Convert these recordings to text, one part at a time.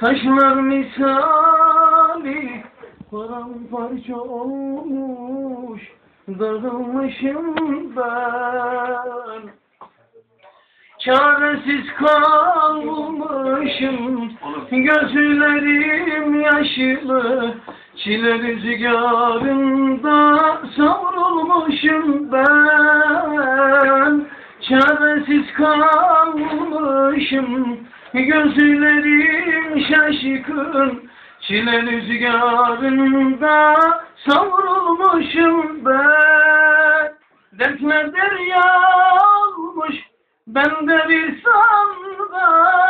taşlar misali Paramparça olmuş dağılmışım ben. Çaresiz kalmışım Gözlerim yaşlı Çile rüzgarında savrulmuşum ben. Çaresiz kalmışım Gözlerim şaşkın Çile rüzgarında savrulmuşum ben. Dertler derya olmuş ben de bir sandal.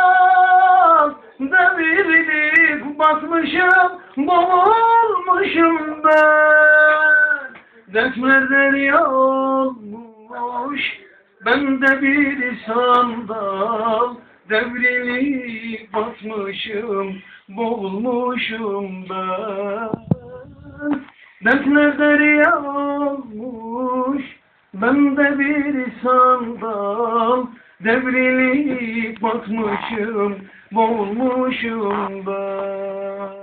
Devrilip batmışım Boğulmuşum ben. Dertler derya olmuş Ben de bir sandal Devrilip batmışım Boğulmuşum ben Dertler derya olmuş ben de bir sandal devrilip batmışım, boğulmuşum ben.